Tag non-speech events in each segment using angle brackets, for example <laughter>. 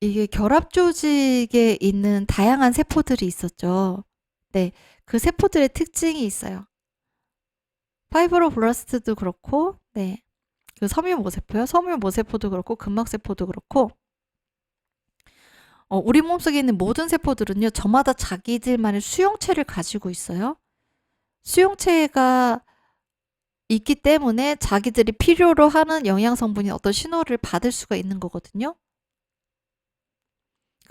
이게 결합 조직에 있는 다양한 세포들이 있었죠. 네. 그 세포들의 특징이 있어요. 파이브로블라스트도 그렇고, 네. 그 섬유모세포요. 섬유모세포도 그렇고, 근막세포도 그렇고, 어, 우리 몸속에 있는 모든 세포들은요, 저마다 자기들만의 수용체를 가지고 있어요. 수용체가 있기 때문에 자기들이 필요로 하는 영양 성분이 어떤 신호를 받을 수가 있는 거거든요.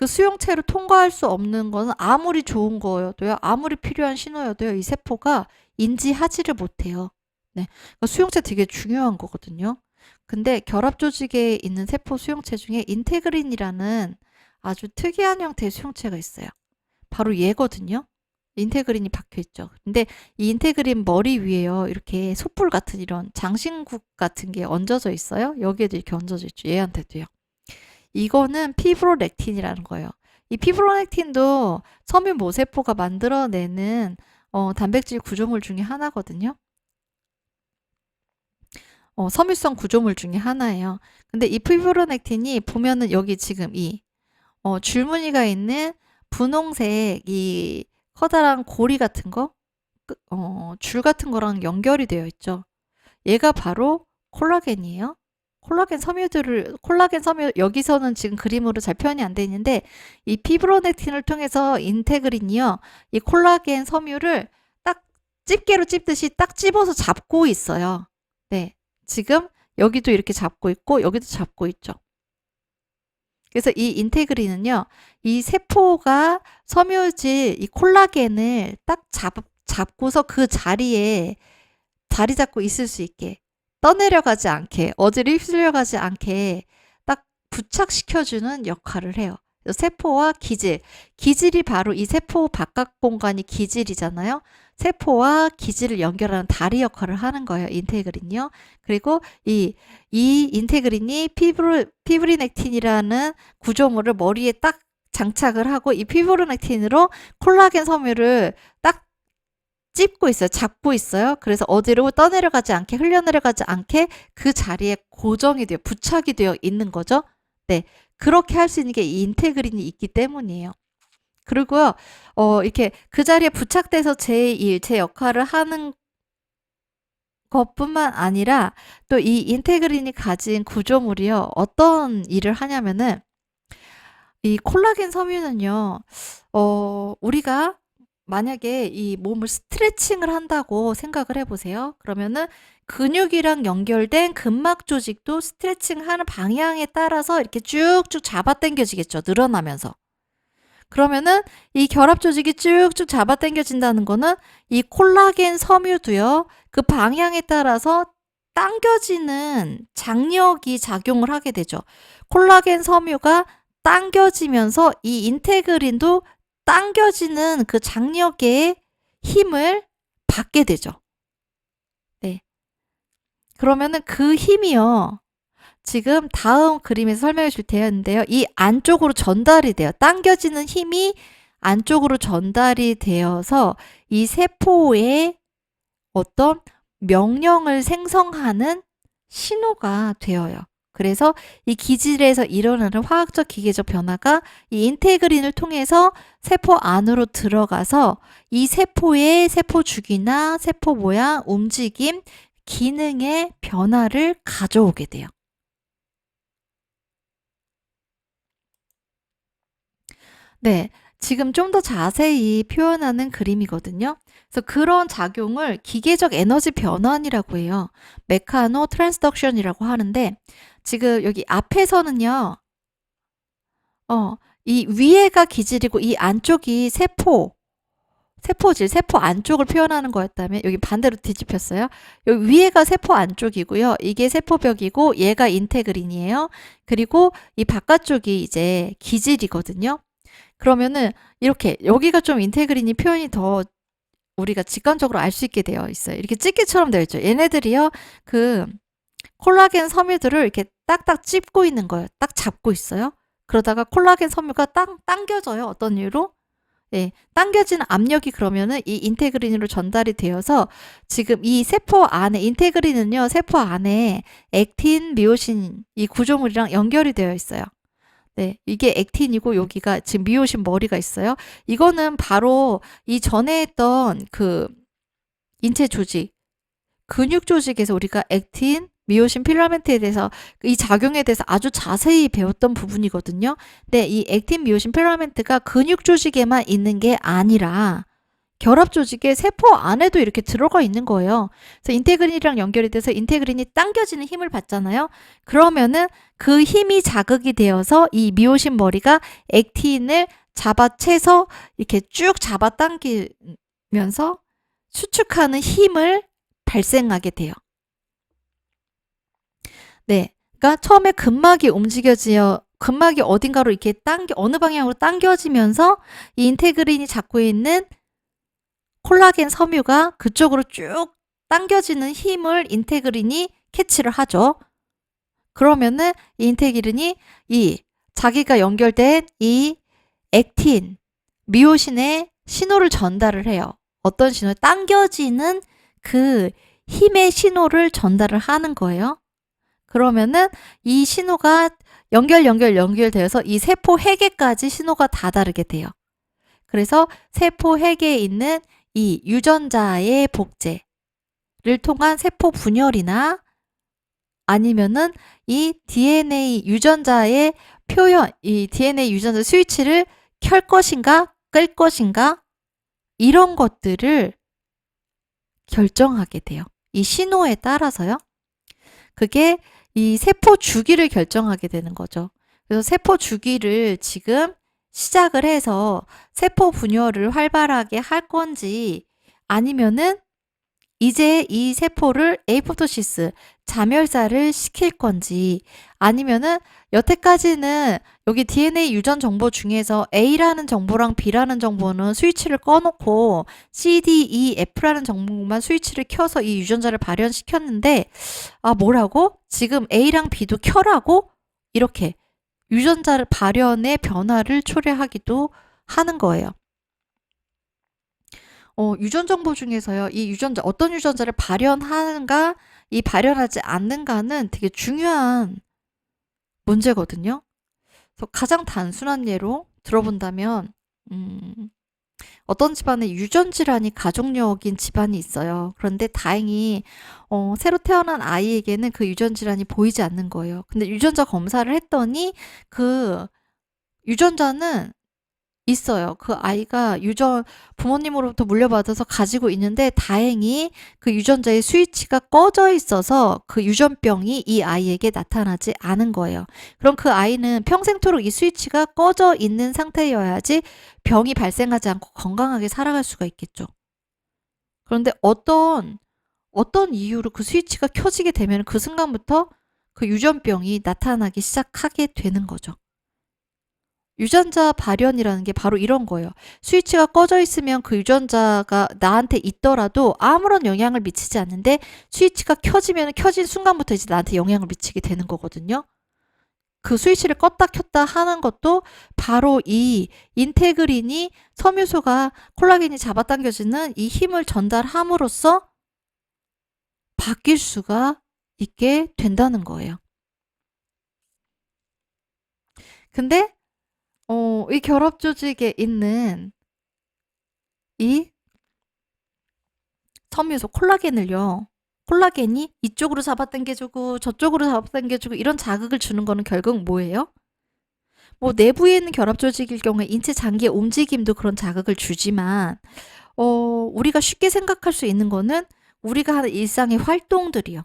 그 수용체를 통과할 수 없는 거는 아무리 좋은 거여도요, 아무리 필요한 신호여도요, 이 세포가 인지하지를 못해요. 네. 그러니까 수용체 되게 중요한 거거든요. 근데 결합 조직에 있는 세포 수용체 중에 인테그린이라는 아주 특이한 형태의 수용체가 있어요. 바로 얘거든요. 인테그린이 박혀 있죠. 근데 이 인테그린 머리 위에요. 이렇게 숯불 같은 이런 장신국 같은 게 얹어져 있어요. 여기에도 이렇게 얹어져 있죠. 얘한테도요. 이거는 피브로렉틴이라는 거예요. 이 피브로렉틴도 섬유 모세포가 만들어내는 어, 단백질 구조물 중에 하나거든요. 어, 섬유성 구조물 중에 하나예요. 근데 이 피브로넥틴이 보면은 여기 지금 이 어, 줄무늬가 있는 분홍색 이 커다란 고리 같은 거, 그, 어, 줄 같은 거랑 연결이 되어 있죠. 얘가 바로 콜라겐이에요. 콜라겐 섬유들을 콜라겐 섬유 여기서는 지금 그림으로 잘 표현이 안 돼 있는데 이 피브로넥틴을 통해서 인테그린이요. 이 콜라겐 섬유를 딱 집게로 찝듯이 딱 집어서 잡고 있어요. 네. 지금 여기도 이렇게 잡고 있고 여기도 잡고 있죠. 그래서 이 인테그린은요, 이 세포가 섬유질, 이 콜라겐을 딱 잡, 잡고서 그 자리에 자리 잡고 있을 수 있게 떠내려가지 않게, 어디로 휩쓸려가지 않게 딱 부착시켜주는 역할을 해요. 세포와 기질. 기질이 바로 이 세포 바깥 공간이 기질이잖아요. 세포와 기질을 연결하는 다리 역할을 하는 거예요. 인테그린요. 그리고 이, 이 인테그린이 피브로, 피브리넥틴이라는 구조물을 머리에 딱 장착을 하고 이 피브로넥틴으로 콜라겐 섬유를 딱 찝고 있어요. 잡고 있어요. 그래서 어디로 떠내려가지 않게 흘려내려가지 않게 그 자리에 고정이 되어 부착이 되어 있는 거죠. 네. 그렇게 할 수 있는 게 이 인테그린이 있기 때문이에요. 그리고요, 어, 이렇게 그 자리에 부착돼서 제 일, 제 역할을 하는 것뿐만 아니라 또 이 인테그린이 가진 구조물이요, 어떤 일을 하냐면은 이 콜라겐 섬유는요, 어, 우리가 만약에 이 몸을 스트레칭을 한다고 생각을 해보세요. 그러면은 근육이랑 연결된 근막 조직도 스트레칭 하는 방향에 따라서 이렇게 쭉쭉 잡아당겨지겠죠. 늘어나면서. 그러면은 이 결합 조직이 쭉쭉 잡아당겨진다는 거는 이 콜라겐 섬유도요. 그 방향에 따라서 당겨지는 장력이 작용을 하게 되죠. 콜라겐 섬유가 당겨지면서 이 인테그린도 당겨지는 그 장력의 힘을 받게 되죠. 네. 그러면은 그 힘이요. 지금 다음 그림에서 설명해 줄 텐데요. 이 안쪽으로 전달이 돼요. 당겨지는 힘이 안쪽으로 전달이 되어서 이 세포에 어떤 명령을 생성하는 신호가 되어요. 그래서 이 기질에서 일어나는 화학적 기계적 변화가 이 인테그린을 통해서 세포 안으로 들어가서 이 세포의 세포 주기나 세포 모양, 움직임, 기능의 변화를 가져오게 돼요. 네. 지금 좀 더 자세히 표현하는 그림이거든요. 그래서 그런 작용을 기계적 에너지 변환이라고 해요. 메카노 트랜스덕션이라고 하는데 지금 여기 앞에서는요. 어, 이 위에가 기질이고 이 안쪽이 세포 세포질, 세포 안쪽을 표현하는 거였다면 여기 반대로 뒤집혔어요. 여기 위에가 세포 안쪽이고요. 이게 세포벽이고 얘가 인테그린이에요. 그리고 이 바깥쪽이 이제 기질이거든요. 그러면은 이렇게 여기가 좀 인테그린이 표현이 더 우리가 직관적으로 알 수 있게 되어 있어요. 이렇게 찌개처럼 되어 있죠. 얘네들이요. 그 콜라겐 섬유들을 이렇게 딱딱 찝고 있는 거예요. 딱 잡고 있어요. 그러다가 콜라겐 섬유가 땅, 당겨져요. 어떤 이유로? 예, 당겨지는 압력이 그러면은 이 인테그린으로 전달이 되어서 지금 이 세포 안에, 인테그린은요, 세포 안에 액틴, 미오신 이 구조물이랑 연결이 되어 있어요. 네, 이게 액틴이고 여기가 지금 미오신 머리가 있어요. 이거는 바로 이 전에 했던 그 인체 조직, 근육 조직에서 우리가 액틴, 미오신 필라멘트에 대해서 이 작용에 대해서 아주 자세히 배웠던 부분이거든요. 근데 이 액틴 미오신 필라멘트가 근육 조직에만 있는 게 아니라 결합 조직의 세포 안에도 이렇게 들어가 있는 거예요. 그래서 인테그린이랑 연결이 돼서 인테그린이 당겨지는 힘을 받잖아요. 그러면은 그 힘이 자극이 되어서 이 미오신 머리가 액틴을 잡아채서 이렇게 쭉 잡아당기면서 수축하는 힘을 발생하게 돼요. 네. 그러니까 처음에 근막이 움직여지어 근막이 어딘가로 이렇게 당겨 어느 방향으로 당겨지면서 이 인테그린이 잡고 있는 콜라겐 섬유가 그쪽으로 쭉 당겨지는 힘을 인테그린이 캐치를 하죠. 그러면은 이 인테그린이 이 자기가 연결된 이 액틴, 미오신의 신호를 전달을 해요. 어떤 신호? 당겨지는 그 힘의 신호를 전달을 하는 거예요. 그러면은 이 신호가 연결, 연결, 연결되어서 이 세포 핵에까지 신호가 다 다르게 돼요. 그래서 세포 핵에 있는 이 유전자의 복제를 통한 세포 분열이나 아니면은 이 DNA 유전자의 표현, 이 DNA 유전자 스위치를 켤 것인가, 끌 것인가, 이런 것들을 결정하게 돼요. 이 신호에 따라서요. 그게 이 세포 주기를 결정하게 되는 거죠. 그래서 세포 주기를 지금 시작을 해서 세포 분열을 활발하게 할 건지 아니면은 이제 이 세포를 에이포토시스 자멸사를 시킬 건지 아니면은 여태까지는 여기 DNA 유전 정보 중에서 A라는 정보랑 B라는 정보는 스위치를 꺼놓고 C, D, E, F라는 정보만 스위치를 켜서 이 유전자를 발현시켰는데 아 뭐라고? 지금 A랑 B도 켜라고? 이렇게 유전자를 발현의 변화를 초래하기도 하는 거예요. 어, 유전 정보 중에서요, 이 유전자, 어떤 유전자를 발현하는가, 이 발현하지 않는가는 되게 중요한 문제거든요. 그래서 가장 단순한 예로 들어본다면, 음, 어떤 집안에 유전 질환이 가족력인 집안이 있어요. 그런데 다행히 어, 새로 태어난 아이에게는 그 유전 질환이 보이지 않는 거예요. 근데 유전자 검사를 했더니 그 유전자는 있어요. 그 아이가 유전 부모님으로부터 물려받아서 가지고 있는데 다행히 그 유전자의 스위치가 꺼져 있어서 그 유전병이 이 아이에게 나타나지 않은 거예요. 그럼 그 아이는 평생토록 이 스위치가 꺼져 있는 상태여야지 병이 발생하지 않고 건강하게 살아갈 수가 있겠죠. 그런데 어떤 어떤 이유로 그 스위치가 켜지게 되면 그 순간부터 그 유전병이 나타나기 시작하게 되는 거죠. 유전자 발현이라는 게 바로 이런 거예요. 스위치가 꺼져 있으면 그 유전자가 나한테 있더라도 아무런 영향을 미치지 않는데 스위치가 켜지면 켜진 순간부터 이제 나한테 영향을 미치게 되는 거거든요. 그 스위치를 껐다 켰다 하는 것도 바로 이 인테그린이 섬유소가 콜라겐이 잡아당겨지는 이 힘을 전달함으로써 바뀔 수가 있게 된다는 거예요. 근데 어, 이 결합 조직에 있는 이 섬유소 콜라겐을요. 콜라겐이 이쪽으로 잡아당겨주고 저쪽으로 잡아당겨주고 이런 자극을 주는 거는 결국 뭐예요? 뭐 내부에 있는 결합 조직일 경우에 인체 장기의 움직임도 그런 자극을 주지만 어, 우리가 쉽게 생각할 수 있는 거는 우리가 하는 일상의 활동들이요.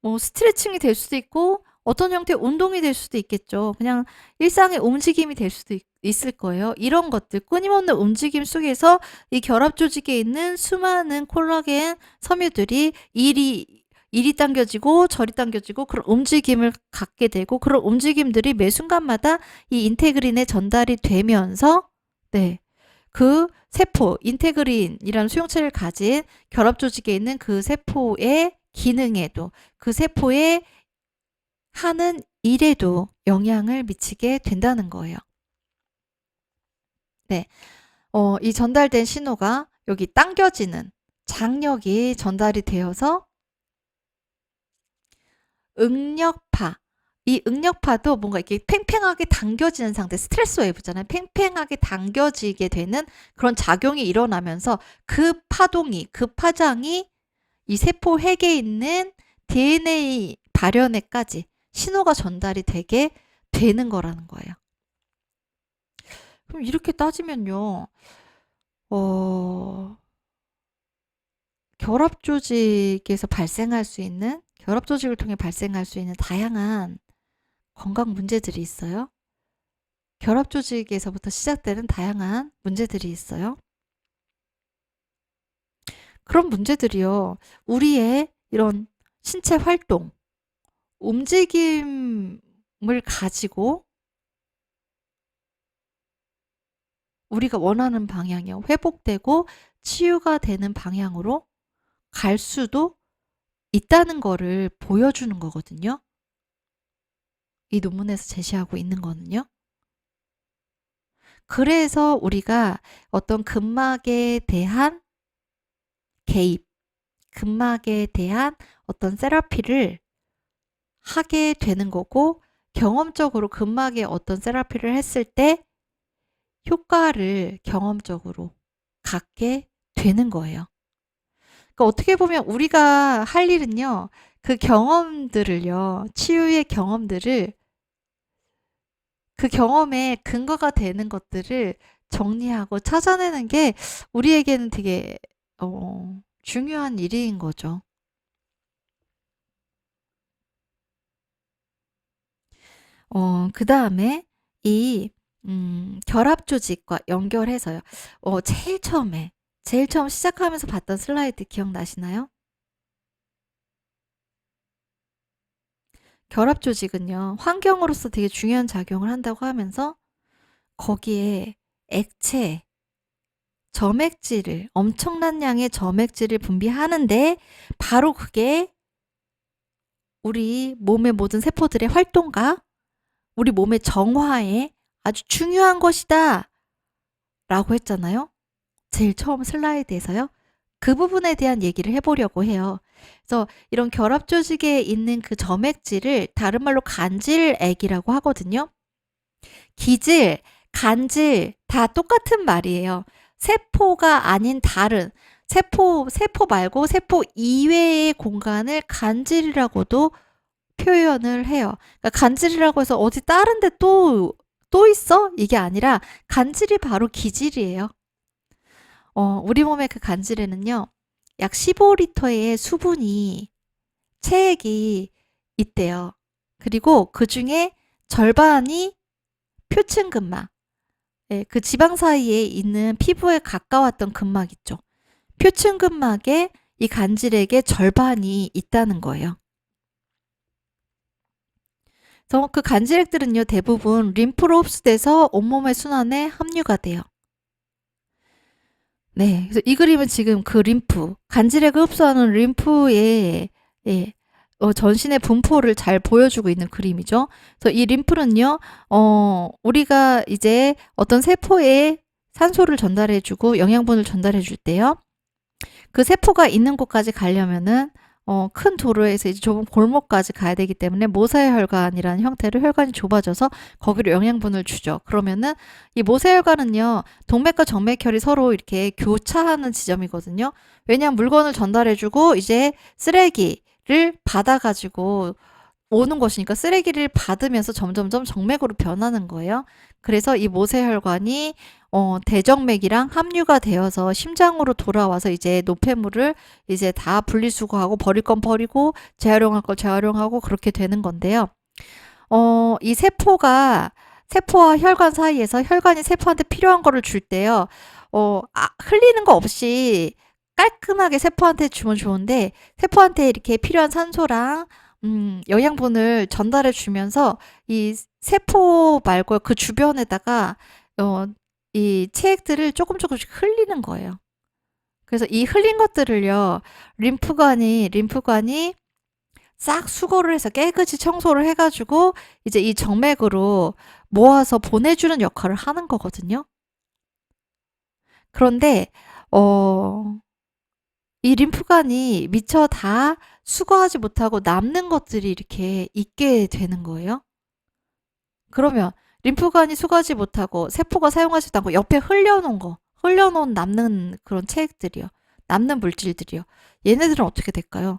뭐 스트레칭이 될 수도 있고 어떤 형태의 운동이 될 수도 있겠죠. 그냥 일상의 움직임이 될 수도 있, 있을 거예요. 이런 것들 끊임없는 움직임 속에서 이 결합 조직에 있는 수많은 콜라겐 섬유들이 일이 이리 당겨지고 저리 당겨지고 그런 움직임을 갖게 되고 그런 움직임들이 매 순간마다 이 인테그린에 전달이 되면서 네. 그 세포 인테그린이라는 수용체를 가진 결합 조직에 있는 그 세포의 기능에도 그 세포의 하는 일에도 영향을 미치게 된다는 거예요. 네. 어, 이 전달된 신호가 여기 당겨지는 장력이 전달이 되어서 응력파, 이 응력파도 뭔가 이렇게 팽팽하게 당겨지는 상태, 스트레스 웨이브잖아요. 팽팽하게 당겨지게 되는 그런 작용이 일어나면서 그 파동이, 그 파장이 이 세포 핵에 있는 DNA 발현에까지 신호가 전달이 되게 되는 거라는 거예요. 그럼 이렇게 따지면요, 어, 결합 조직에서 발생할 수 있는, 결합 조직을 통해 발생할 수 있는 다양한 건강 문제들이 있어요. 결합 조직에서부터 시작되는 다양한 문제들이 있어요. 그런 문제들이요. 우리의 이런 신체 활동, 움직임을 가지고 우리가 원하는 방향이요. 회복되고 치유가 되는 방향으로 갈 수도 있다는 거를 보여주는 거거든요. 이 논문에서 제시하고 있는 거는요. 그래서 우리가 어떤 근막에 대한 개입, 근막에 대한 어떤 세라피를 하게 되는 거고 경험적으로 근막에 어떤 세라피를 했을 때 효과를 경험적으로 갖게 되는 거예요. 그러니까 어떻게 보면 우리가 할 일은요, 그 경험들을요, 치유의 경험들을 그 경험에 근거가 되는 것들을 정리하고 찾아내는 게 우리에게는 되게 어, 중요한 일인 거죠. 어, 그 다음에 이 음, 결합 조직과 연결해서요. 어, 제일 처음에 제일 처음 시작하면서 봤던 슬라이드 기억나시나요? 결합 조직은요, 환경으로서 되게 중요한 작용을 한다고 하면서 거기에 액체, 점액질을, 엄청난 양의 점액질을 분비하는데 바로 그게 우리 몸의 모든 세포들의 활동과 우리 몸의 정화에 아주 중요한 것이다. 라고 했잖아요. 제일 처음 슬라이드에서요. 그 부분에 대한 얘기를 해보려고 해요. 그래서 이런 결합 조직에 있는 그 점액질을 다른 말로 간질액이라고 하거든요. 기질, 간질 다 똑같은 말이에요. 세포가 아닌 다른 세포 세포 말고 세포 이외의 공간을 간질이라고도 표현을 해요. 그러니까 간질이라고 해서 어디 다른데 또 또 있어? 이게 아니라 간질이 바로 기질이에요. 어, 우리 몸의 그 간질에는요, 약 15리터의 수분이, 체액이 있대요. 그리고 그 중에 절반이 표층 근막, 예, 그 지방 사이에 있는 피부에 가까웠던 근막 있죠. 표층 근막에 이 간질액의 절반이 있다는 거예요. 그 간질액들은요, 대부분 림프로 흡수돼서 온몸의 순환에 함유가 돼요. 네. 그래서 이 그림은 지금 그 림프, 간질액을 흡수하는 림프의 예, 어, 전신의 분포를 잘 보여주고 있는 그림이죠. 그래서 이 림프는요, 어, 우리가 이제 어떤 세포에 산소를 전달해주고 영양분을 전달해줄 때요. 그 세포가 있는 곳까지 가려면은 어, 큰 도로에서 이제 좁은 골목까지 가야 되기 때문에 모세 혈관이라는 형태로 혈관이 좁아져서 거기로 영양분을 주죠. 그러면은 이 모세 혈관은요, 동맥과 정맥혈이 서로 이렇게 교차하는 지점이거든요. 왜냐하면 물건을 전달해주고 이제 쓰레기를 받아가지고 오는 것이니까 쓰레기를 받으면서 점점점 정맥으로 변하는 거예요. 그래서 이 모세혈관이 어, 대정맥이랑 함유가 되어서 심장으로 돌아와서 이제 노폐물을 이제 다 분리수거하고 버릴 건 버리고 재활용할 걸 재활용하고 그렇게 되는 건데요. 어, 이 세포가 세포와 혈관 사이에서 혈관이 세포한테 필요한 거를 줄 때요. 어, 아, 흘리는 거 없이 깔끔하게 세포한테 주면 좋은데 세포한테 이렇게 필요한 산소랑 음, 영양분을 전달해 주면서 이 세포 말고 그 주변에다가 어, 이 체액들을 조금 조금씩 흘리는 거예요. 그래서 이 흘린 것들을요, 림프관이, 림프관이 싹 수거를 해서 깨끗이 청소를 해가지고 이제 이 정맥으로 모아서 보내주는 역할을 하는 거거든요. 그런데, 어, 이 림프관이 미처 다 수거하지 못하고 남는 것들이 이렇게 있게 되는 거예요. 그러면 림프관이 수거하지 못하고 세포가 사용하지도 않고 옆에 흘려놓은 거, 흘려놓은 남는 그런 체액들이요. 남는 물질들이요. 얘네들은 어떻게 될까요?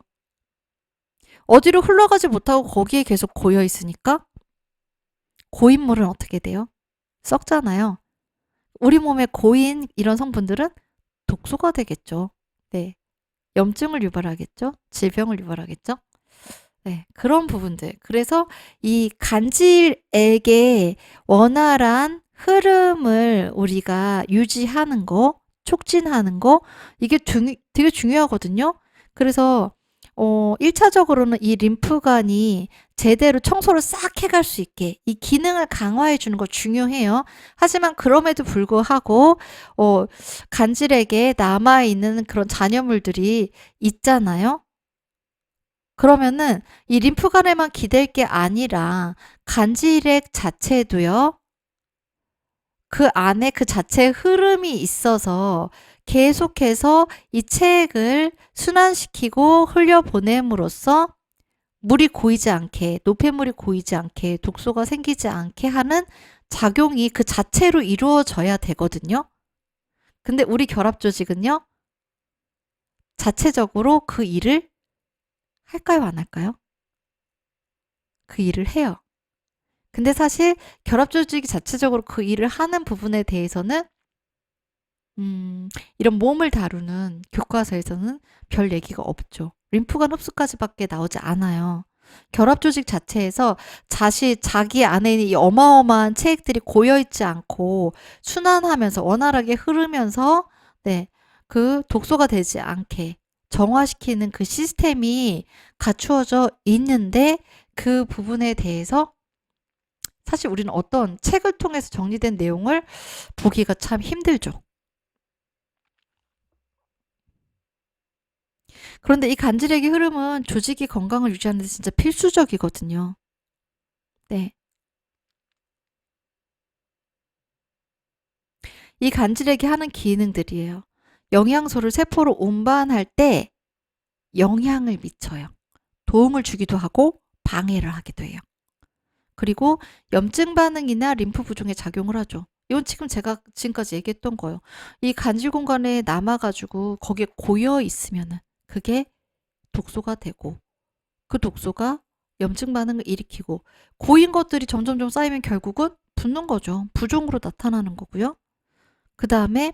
어디로 흘러가지 못하고 거기에 계속 고여 있으니까 고인물은 어떻게 돼요? 썩잖아요. 우리 몸에 고인 이런 성분들은 독소가 되겠죠. 네. 염증을 유발하겠죠. 질병을 유발하겠죠. 네. 그런 부분들. 그래서 이 간질액의 원활한 흐름을 우리가 유지하는 거, 촉진하는 거, 이게 중, 되게 중요하거든요. 그래서 어, 1차적으로는 이 림프관이 제대로 청소를 싹 해갈 수 있게 이 기능을 강화해 주는 거 중요해요. 하지만 그럼에도 불구하고 어, 간질에게 남아 있는 그런 잔여물들이 있잖아요. 그러면은 이 림프관에만 기댈 게 아니라 간질액 자체도요. 그 안에 그 자체의 흐름이 있어서 계속해서 이 체액을 순환시키고 흘려보냄으로써 물이 고이지 않게, 노폐물이 고이지 않게, 독소가 생기지 않게 하는 작용이 그 자체로 이루어져야 되거든요. 근데 우리 결합 조직은요, 자체적으로 그 일을 할까요, 안 할까요? 그 일을 해요. 근데 사실 결합 조직이 자체적으로 그 일을 하는 부분에 대해서는 음, 이런 몸을 다루는 교과서에서는 별 얘기가 없죠. 림프관 흡수까지밖에 나오지 않아요. 결합 조직 자체에서 자시 자기 안에 있는 이 어마어마한 체액들이 고여 있지 않고 순환하면서 원활하게 흐르면서 네, 그 독소가 되지 않게 정화시키는 그 시스템이 갖추어져 있는데 그 부분에 대해서 사실 우리는 어떤 책을 통해서 정리된 내용을 보기가 참 힘들죠. 그런데 이 간질액의 흐름은 조직이 건강을 유지하는 데 진짜 필수적이거든요. 네. 이 간질액이 하는 기능들이에요. 영양소를 세포로 운반할 때 영향을 미쳐요. 도움을 주기도 하고 방해를 하기도 해요. 그리고 염증 반응이나 림프 부종에 작용을 하죠. 이건 지금 제가 지금까지 얘기했던 거예요. 이 간질 공간에 남아가지고 거기에 고여 있으면은 그게 독소가 되고 그 독소가 염증 반응을 일으키고 고인 것들이 점점점 쌓이면 결국은 붓는 거죠. 부종으로 나타나는 거고요. 그 다음에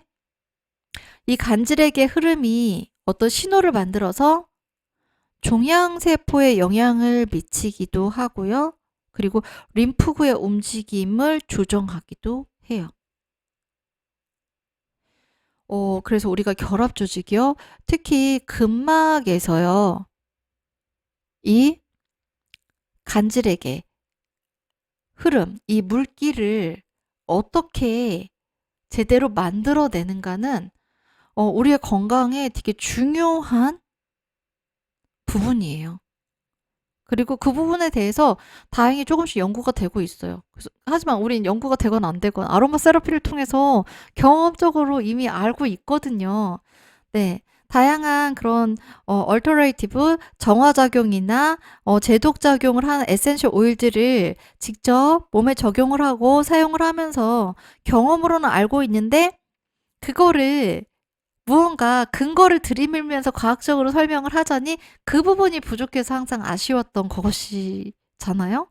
이 간질액의 흐름이 어떤 신호를 만들어서 종양세포에 영향을 미치기도 하고요. 그리고 림프구의 움직임을 조정하기도 해요. 어, 그래서 우리가 결합 조직이요. 특히 근막에서요. 이 간질에게 흐름, 이 물기를 어떻게 제대로 만들어내는가는 어, 우리의 건강에 되게 중요한 부분이에요. 그리고 그 부분에 대해서 다행히 조금씩 연구가 되고 있어요. 그래서, 하지만 우린 연구가 되건 안 되건 아로마 세라피를 통해서 경험적으로 이미 알고 있거든요. 네. 다양한 그런 어, 얼터레이티브 정화 작용이나 어, 제독 작용을 하는 에센셜 오일들을 직접 몸에 적용을 하고 사용을 하면서 경험으로는 알고 있는데 그거를 무언가 근거를 들이밀면서 과학적으로 설명을 하자니 그 부분이 부족해서 항상 아쉬웠던 것이잖아요.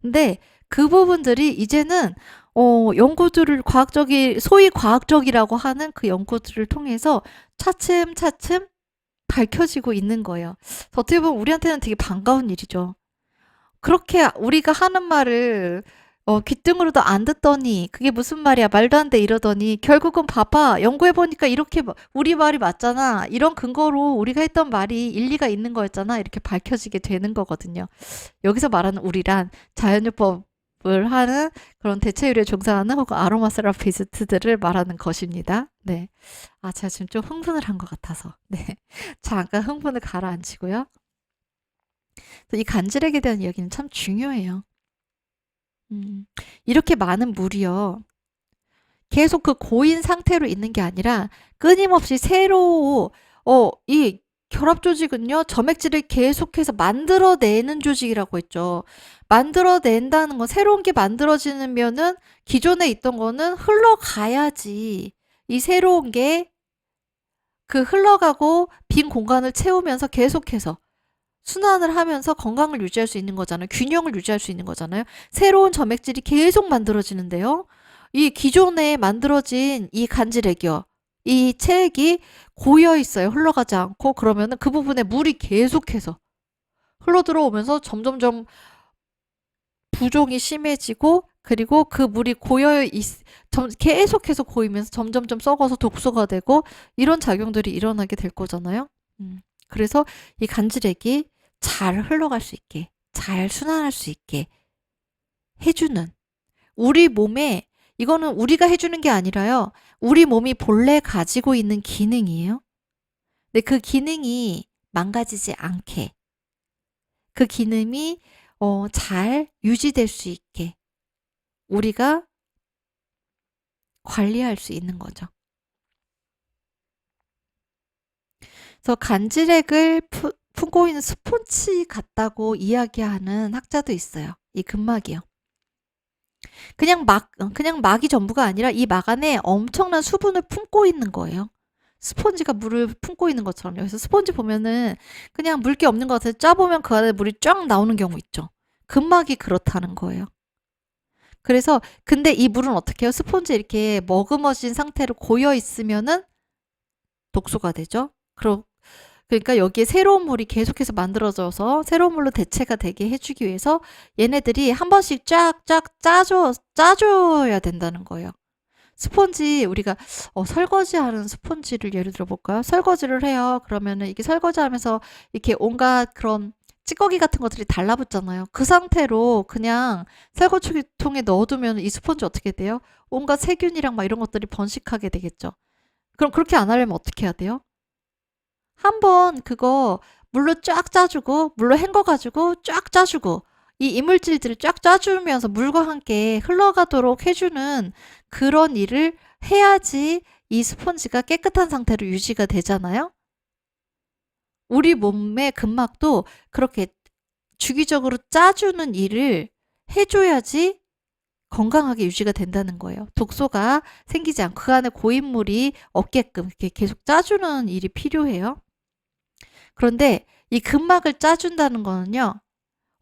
근데 그 부분들이 이제는 어, 연구들을 과학적이 소위 과학적이라고 하는 그 연구들을 통해서 차츰차츰 밝혀지고 있는 거예요. 어떻게 보면 우리한테는 되게 반가운 일이죠. 그렇게 우리가 하는 말을 어, 귀등으로도 안 듣더니 그게 무슨 말이야 말도 안 돼 이러더니 결국은 봐봐 연구해 보니까 이렇게 뭐, 우리 말이 맞잖아 이런 근거로 우리가 했던 말이 일리가 있는 거였잖아 이렇게 밝혀지게 되는 거거든요. 여기서 말하는 우리란 자연요법을 하는 그런 대체율에 종사하는 혹은 아로마 세라피스트들을 말하는 것입니다. 네. 아, 제가 지금 좀 흥분을 한 것 같아서. 네. <laughs> 잠깐 흥분을 가라앉히고요. 이 간질액에 대한 이야기는 참 중요해요. 음, 이렇게 많은 물이요. 계속 그 고인 상태로 있는 게 아니라 끊임없이 새로 어, 이 결합 조직은요, 점액질을 계속해서 만들어내는 조직이라고 했죠. 만들어낸다는 건 새로운 게 만들어지면은 기존에 있던 거는 흘러가야지. 이 새로운 게 그 흘러가고 빈 공간을 채우면서 계속해서 순환을 하면서 건강을 유지할 수 있는 거잖아요. 균형을 유지할 수 있는 거잖아요. 새로운 점액질이 계속 만들어지는데요. 이 기존에 만들어진 이 간질액이요. 이 체액이 고여 있어요. 흘러가지 않고 그러면은 그 부분에 물이 계속해서 흘러 들어오면서 점점점 부종이 심해지고 그리고 그 물이 고여 있, 점, 계속해서 고이면서 점점점 썩어서 독소가 되고 이런 작용들이 일어나게 될 거잖아요. 음. 그래서 이 간질액이 잘 흘러갈 수 있게, 잘 순환할 수 있게 해주는 우리 몸에 이거는 우리가 해주는 게 아니라요. 우리 몸이 본래 가지고 있는 기능이에요. 근데 그 기능이 망가지지 않게 그 기능이 어, 잘 유지될 수 있게 우리가 관리할 수 있는 거죠. 그래서 푸, 품고 있는 스폰지 같다고 이야기하는 학자도 있어요. 이 근막이요. 그냥 막, 어, 그냥 막이 전부가 아니라 이 막 안에 엄청난 수분을 품고 있는 거예요. 스폰지가 물을 품고 있는 것처럼요. 그래서 스폰지 보면은 그냥 물기 없는 것 같아서 짜보면 그 안에 물이 쫙 나오는 경우 있죠. 근막이 그렇다는 거예요. 그래서 근데 이 물은 어떻게 해요? 스폰지 이렇게 머금어진 상태로 고여 있으면은 독소가 되죠. 그러, 그러니까 여기에 새로운 물이 계속해서 만들어져서 새로운 물로 대체가 되게 해주기 위해서 얘네들이 한 번씩 쫙쫙 짜줘 짜줘야 된다는 거예요. 스폰지 우리가 어, 설거지하는 스폰지를 예를 들어 볼까요? 설거지를 해요. 그러면은 이게 설거지하면서 이렇게 온갖 그런 찌꺼기 같은 것들이 달라붙잖아요. 그 상태로 그냥 설거지통에 넣어두면 이 스폰지 어떻게 돼요? 온갖 세균이랑 막 이런 것들이 번식하게 되겠죠. 그럼 그렇게 안 하려면 어떻게 해야 돼요? 한번 그거 물로 쫙 짜주고 물로 헹궈가지고 쫙 짜주고 이 이물질들을 쫙 짜주면서 물과 함께 흘러가도록 해주는 그런 일을 해야지 이 스폰지가 깨끗한 상태로 유지가 되잖아요. 우리 몸의 근막도 그렇게 주기적으로 짜주는 일을 해줘야지 건강하게 유지가 된다는 거예요. 독소가 생기지 않고 그 안에 고인물이 없게끔 이렇게 계속 짜주는 일이 필요해요. 그런데 이 근막을 짜준다는 거는요.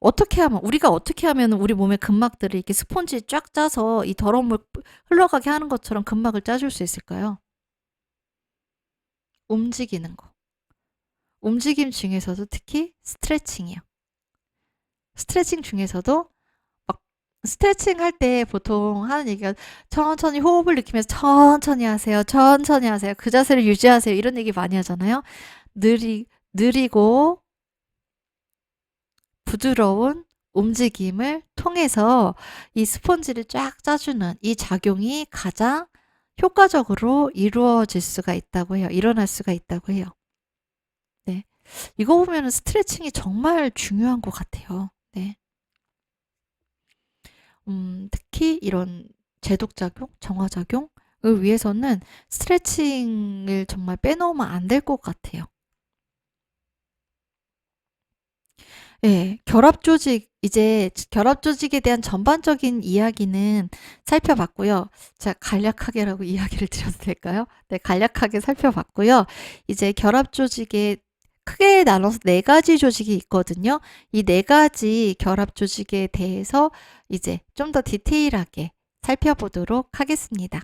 어떻게 하면 우리가 어떻게 하면 우리 몸의 근막들을 이렇게 스폰지 쫙 짜서 이 더러운 물 흘러가게 하는 것처럼 근막을 짜줄 수 있을까요? 움직이는 거. 움직임 중에서도 특히 스트레칭이요. 스트레칭 중에서도 막 스트레칭 할 때 보통 하는 얘기가 천천히 호흡을 느끼면서 천천히 하세요. 천천히 하세요. 그 자세를 유지하세요. 이런 얘기 많이 하잖아요. 느리 느리고 부드러운 움직임을 통해서 이 스폰지를 쫙 짜주는 이 작용이 가장 효과적으로 이루어질 수가 있다고 해요. 일어날 수가 있다고 해요. 네. 이거 보면 스트레칭이 정말 중요한 것 같아요. 네. 음, 특히 이런 제독작용, 정화작용을 위해서는 스트레칭을 정말 빼놓으면 안 될 것 같아요. 예, 결합 조직, 이제 결합 조직에 대한 전반적인 이야기는 살펴봤고요. 자, 간략하게라고 <laughs> 이야기를 드려도 될까요? 네, 간략하게 살펴봤고요. 이제 결합 조직에 크게 나눠서 네 가지 조직이 있거든요. 이 네 가지 결합 조직에 대해서 이제 좀 더 디테일하게 살펴보도록 하겠습니다.